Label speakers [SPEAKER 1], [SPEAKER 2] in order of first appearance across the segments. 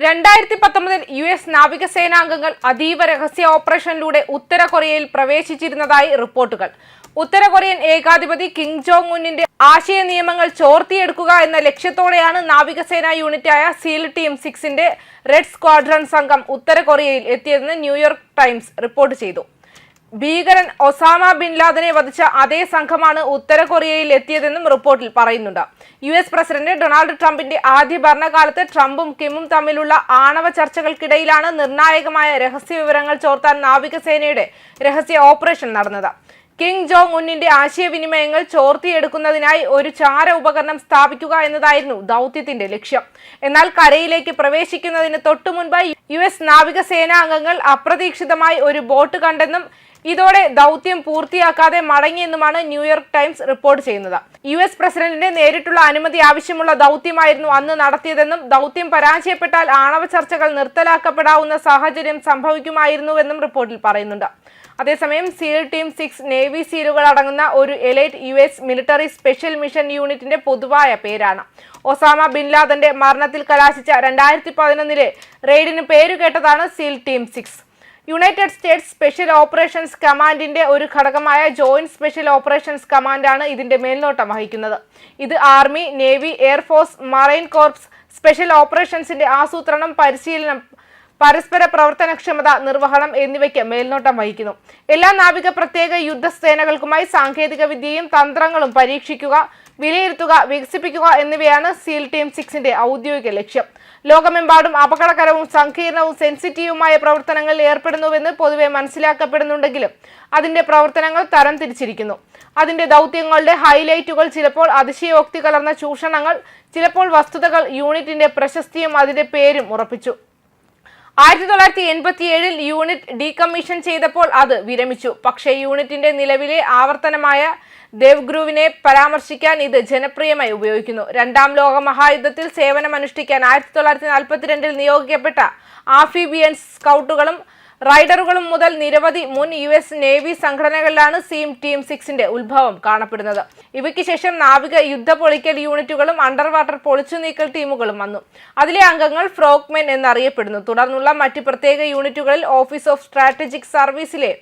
[SPEAKER 1] രണ്ടായിരത്തി പത്തൊമ്പതിൽ U S നാവികസേനാംഗങ്ങൾ അതീവ രഹസ്യ ഓപ്പറേഷനിലൂടെ ഉത്തര കൊറിയയിൽ പ്രവേശിച്ചിരുന്നതായി റിപ്പോർട്ടുകൾ. ഉത്തര കൊറിയൻ ഏകാധിപതി കിം ജോങ് ഉന്നിന്റെ ആശയ നിയമങ്ങൾ ചോർത്തിയെടുക്കുക എന്ന ലക്ഷ്യത്തോടെയാണ് നാവികസേന യൂണിറ്റായ സീൽ ടീം സിക്സിന്റെ റെഡ് സ്ക്വാഡ്രൺ സംഘം ഉത്തര കൊറിയയിൽ എത്തിയതെന്ന് ന്യൂയോർക്ക് ടൈംസ് റിപ്പോർട്ട് ചെയ്തു. ഭീകരൻ ഒസാമ ബിൻ ലാദനെ വധിച്ച അതേ സംഘമാണ് ഉത്തര കൊറിയയിൽ എത്തിയതെന്നും റിപ്പോർട്ടിൽ പറയുന്നുണ്ട്. യു എസ് പ്രസിഡന്റ് ഡൊണാൾഡ് ട്രംപിന്റെ ആദ്യ ഭരണകാലത്ത് ട്രംപും കിമ്മും തമ്മിലുള്ള ആണവ ചർച്ചകൾക്കിടയിലാണ് നിർണായകമായ രഹസ്യ വിവരങ്ങൾ ചോർത്താൻ നാവികസേനയുടെ രഹസ്യ ഓപ്പറേഷൻ നടന്നത്. കിങ് ജോങ് ഉന്നിന്റെ ആശയവിനിമയങ്ങൾ ചോർത്തിയെടുക്കുന്നതിനായി ഒരു ചാര ഉപകരണം സ്ഥാപിക്കുക എന്നതായിരുന്നു ദൗത്യത്തിന്റെ ലക്ഷ്യം. എന്നാൽ കരയിലേക്ക് പ്രവേശിക്കുന്നതിന് തൊട്ടുമുൻപ് യു എസ് നാവികസേനാ അംഗങ്ങൾ അപ്രതീക്ഷിതമായി ഒരു ബോട്ട് കണ്ടെന്നും ഇതോടെ ദൗത്യം പൂർത്തിയാക്കാതെ മടങ്ങിയെന്നുമാണ് ന്യൂയോർക്ക് ടൈംസ് റിപ്പോർട്ട് ചെയ്യുന്നത്. യു എസ് പ്രസിഡന്റിന്റെ നേരിട്ടുള്ള അനുമതി ആവശ്യമുള്ള ദൗത്യമായിരുന്നു അന്ന് നടത്തിയതെന്നും ദൗത്യം പരാജയപ്പെട്ടാൽ ആണവ ചർച്ചകൾ നിർത്തലാക്കപ്പെടാവുന്ന സാഹചര്യം സംഭവിക്കുമായിരുന്നുവെന്നും റിപ്പോർട്ടിൽ പറയുന്നുണ്ട്. അതേസമയം സീൽ ടീം സിക്സ് നേവി സീലുകൾ അടങ്ങുന്ന ഒരു elite U S military special mission യൂണിറ്റിന്റെ പൊതുവായ പേരാണ്. ഒസാമ ബിൻ ലാദന്റെ മരണത്തിൽ കലാശിച്ച രണ്ടായിരത്തി പതിനൊന്നിലെ റെയ്ഡിന് പേരുകേട്ടതാണ് seal team six. United States special operations കമാൻഡിന്റെ ഒരു ഘടകമായ ജോയിന്റ് സ്പെഷ്യൽ ഓപ്പറേഷൻസ് കമാൻഡാണ് ഇതിന്റെ മേൽനോട്ടം വഹിക്കുന്നത്. ഇത് army navy air force marine corps special ഓപ്പറേഷൻസിന്റെ ആസൂത്രണം പരിശീലനം പരസ്പര പ്രവർത്തനക്ഷമത നിർവഹണം എന്നിവയ്ക്ക് മേൽനോട്ടം വഹിക്കുന്നു. എല്ലാ നാവിക പ്രത്യേക യുദ്ധസേനകൾക്കുമായി സാങ്കേതിക വിദ്യയും തന്ത്രങ്ങളും പരീക്ഷിക്കുക വിലയിരുത്തുക വികസിപ്പിക്കുക എന്നിവയാണ് സീൽ ടീം സിക്സിന്റെ ഔദ്യോഗിക ലക്ഷ്യം. ലോകമെമ്പാടും അപകടകരവും സങ്കീർണവും സെൻസിറ്റീവുമായ പ്രവർത്തനങ്ങളിൽ ഏർപ്പെടുന്നുവെന്ന് പൊതുവെ മനസ്സിലാക്കപ്പെടുന്നുണ്ടെങ്കിലും അതിന്റെ പ്രവർത്തനങ്ങൾ തരം തിരിച്ചിരിക്കുന്നു. അതിന്റെ ദൗത്യങ്ങളുടെ ഹൈലൈറ്റുകൾ ചിലപ്പോൾ അതിശയോക്തി കലർന്ന ചൂഷണങ്ങൾ ചിലപ്പോൾ വസ്തുതകൾ യൂണിറ്റിന്റെ പ്രശസ്തിയും അതിന്റെ പേരും ഉറപ്പിച്ചു. ആയിരത്തി തൊള്ളായിരത്തി എൺപത്തി ഏഴിൽ യൂണിറ്റ് ഡീകമ്മീഷൻ ചെയ്തപ്പോൾ അത് വിരമിച്ചു. പക്ഷേ യൂണിറ്റിന്റെ നിലവിലെ ആവർത്തനമായ ദേവ്ഗ്രൂവിനെ പരാമർശിക്കാൻ ഇത് ജനപ്രിയമായി ഉപയോഗിക്കുന്നു. രണ്ടാം ലോക മഹായുദ്ധത്തിൽ സേവനമനുഷ്ഠിക്കാൻ ആയിരത്തി തൊള്ളായിരത്തി നാൽപ്പത്തിരണ്ടിൽ നിയോഗിക്കപ്പെട്ട ആഫിബിയൻസ് സ്കൗട്ടുകളും റൈഡറുകളും മുതൽ നിരവധി മുൻ യു എസ് നേവി സംഘടനകളിലാണ് സീം ടീം സിക്സിന്റെ ഉത്ഭവം കാണപ്പെടുന്നത്. ഇവയ്ക്ക് ശേഷം നാവിക യുദ്ധ പൊളിക്കൽ യൂണിറ്റുകളും അണ്ടർ വാട്ടർ പൊളിച്ചു നീക്കൽ ടീമുകളും വന്നു. അതിലെ അംഗങ്ങൾ ഫ്രോക്മെൻ എന്നറിയപ്പെടുന്നു. തുടർന്നുള്ള മറ്റ് പ്രത്യേക യൂണിറ്റുകളിൽ ഓഫീസ് ഓഫ് സ്ട്രാറ്റജിക് സർവീസിലെ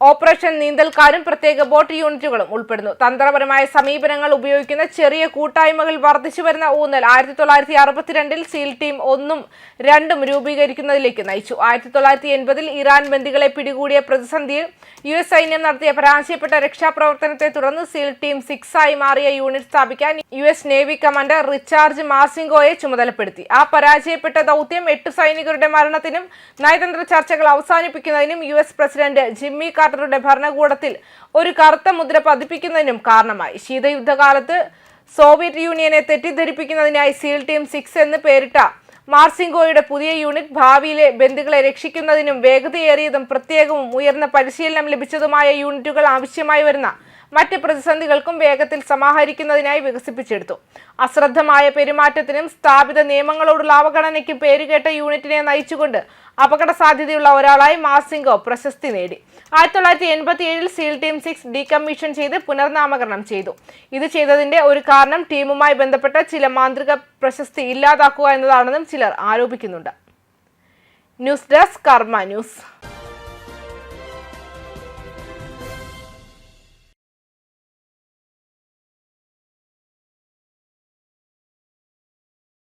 [SPEAKER 1] ഓപ്പറേഷൻ നീന്തൽക്കാരും പ്രത്യേക ബോട്ട് യൂണിറ്റുകളും ഉൾപ്പെടുന്നു. തന്ത്രപരമായ സമീപനങ്ങൾ ഉപയോഗിക്കുന്ന ചെറിയ കൂട്ടായ്മകൾ വർദ്ധിച്ചു വരുന്ന ഊന്നൽ ആയിരത്തി തൊള്ളായിരത്തി അറുപത്തിരണ്ടിൽ സീൽ ടീം ഒന്നും രണ്ടും രൂപീകരിക്കുന്നതിലേക്ക് നയിച്ചു. ആയിരത്തി തൊള്ളായിരത്തി എൺപതിൽ ഇറാൻ ബന്ദികളെ പിടികൂടിയ പ്രതിസന്ധിയിൽ യു എസ് സൈന്യം നടത്തിയ പരാജയപ്പെട്ട രക്ഷാപ്രവർത്തനത്തെ തുടർന്ന് സീൽ ടീം സിക്സ് ആയി മാറിയ യൂണിറ്റ് സ്ഥാപിക്കാൻ U S navy commander Richard മാസിംഗോയെ ചുമതലപ്പെടുത്തി. ആ പരാജയപ്പെട്ട ദൗത്യം എട്ട് സൈനികരുടെ മരണത്തിനും നയതന്ത്ര ചർച്ചകൾ അവസാനിപ്പിക്കുന്നതിനും യു എസ് പ്രസിഡന്റ് ജിമ്മി കാർട്ടറുടെ ഭരണകൂടത്തിൽ ഒരു കറുത്ത മുദ്ര പതിപ്പിക്കുന്നതിനും കാരണമായി. ശീതയുദ്ധകാലത്ത് സോവിയറ്റ് യൂണിയനെ തെറ്റിദ്ധരിപ്പിക്കുന്നതിനായി സീൽ ടീം സിക്സ് എന്ന് പേരിട്ട മാർസിംഗോയുടെ പുതിയ യൂണിറ്റ് ഭാവിയിലെ ബന്ധുക്കളെ രക്ഷിക്കുന്നതിനും വേഗതയേറിയതും പ്രത്യേകവും ഉയർന്ന പരിശീലനം ലഭിച്ചതുമായ യൂണിറ്റുകൾ ആവശ്യമായി വരുന്ന മറ്റ് പ്രതിസന്ധികൾക്കും വേഗത്തിൽ സമാഹരിക്കുന്നതിനായി വികസിപ്പിച്ചെടുത്തു. അശ്രദ്ധമായ പെരുമാറ്റത്തിനും സ്ഥാപിത നിയമങ്ങളോടുള്ള അവഗണനയ്ക്കും പേരുകേട്ട യൂണിറ്റിനെ നയിച്ചുകൊണ്ട് അപകട സാധ്യതയുള്ള ഒരാളായി മാസിംഗോ പ്രശസ്തി നേടി. ആയിരത്തി തൊള്ളായിരത്തി എൺപത്തി ഏഴിൽ സീൽ ടീം സിക്സ് ഡീകമ്മീഷൻ ചെയ്ത് പുനർനാമകരണം ചെയ്തു. ഇത് ചെയ്തതിന്റെ ഒരു കാരണം ടീമുമായി ബന്ധപ്പെട്ട ചില മാന്ത്രിക പ്രശസ്തി ഇല്ലാതാക്കുക എന്നതാണെന്നും ചിലർ ആരോപിക്കുന്നുണ്ട്. News desk Karma news.